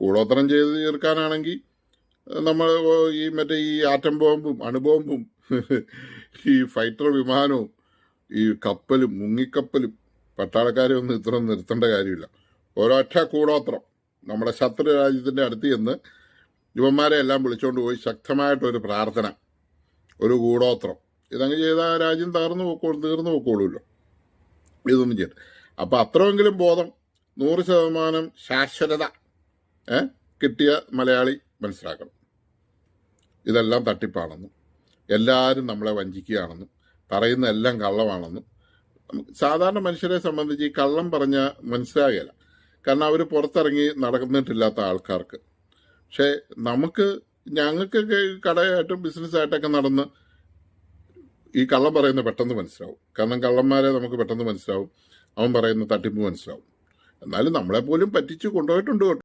കൂടോത്രം ചെയ്ത് തീർക്കാനാണെങ്കിൽ നമ്മൾ ഈ മറ്റേ ഈ ആറ്റം ബോംബും അണുബോംബും ഈ ഫൈറ്റർ വിമാനവും ഈ കപ്പലും മുങ്ങിക്കപ്പലും പട്ടാളക്കാരെ ഒന്നും ഇത്ര നിർത്തേണ്ട കാര്യമില്ല. ഒരൊറ്റ കൂടോത്രം നമ്മുടെ ശത്രു രാജ്യത്തിന്റെ അടുത്ത് ചെന്ന് യുവന്മാരെ എല്ലാം വിളിച്ചുകൊണ്ട് പോയി ശക്തമായിട്ടൊരു പ്രാർത്ഥന ഒരു കൂടോത്രം. ഇതങ്ങ് ചെയ്താൽ ആ രാജ്യം തകർന്നു പോക്കോളും തീർന്നു പോക്കോളൂല്ലോ ഇതൊന്നും ചെയ്യട്ടെ അപ്പം അത്രമെങ്കിലും ബോധം നൂറ് ശതമാനം ശാശ്വതത. ഏ കിട്ടിയ മലയാളി മനസ്സിലാക്കണം. ഇതെല്ലാം തട്ടിപ്പാണെന്നും എല്ലാവരും നമ്മളെ വഞ്ചിക്കുകയാണെന്നും പറയുന്ന എല്ലാം കള്ളമാണെന്നും. സാധാരണ മനുഷ്യരെ സംബന്ധിച്ച് ഈ കള്ളം പറഞ്ഞ മനസ്സിലാകില്ല കാരണം അവർ പുറത്തിറങ്ങി നടന്നിട്ടില്ലാത്ത ആൾക്കാർക്ക്. പക്ഷേ നമുക്ക് ഞങ്ങൾക്കൊക്കെ കടയായിട്ടും ബിസിനസ്സായിട്ടൊക്കെ നടന്ന് ഈ കള്ളം പറയുന്ന പെട്ടെന്ന് മനസ്സിലാവും. കാരണം കള്ളന്മാരെ നമുക്ക് പെട്ടെന്ന് മനസ്സിലാവും. അവൻ പറയുന്ന തട്ടിപ്പ് മനസ്സിലാവും. എന്നാലും നമ്മളെ പോലും പറ്റിച്ചു കൊണ്ടുപോയിട്ടുണ്ട്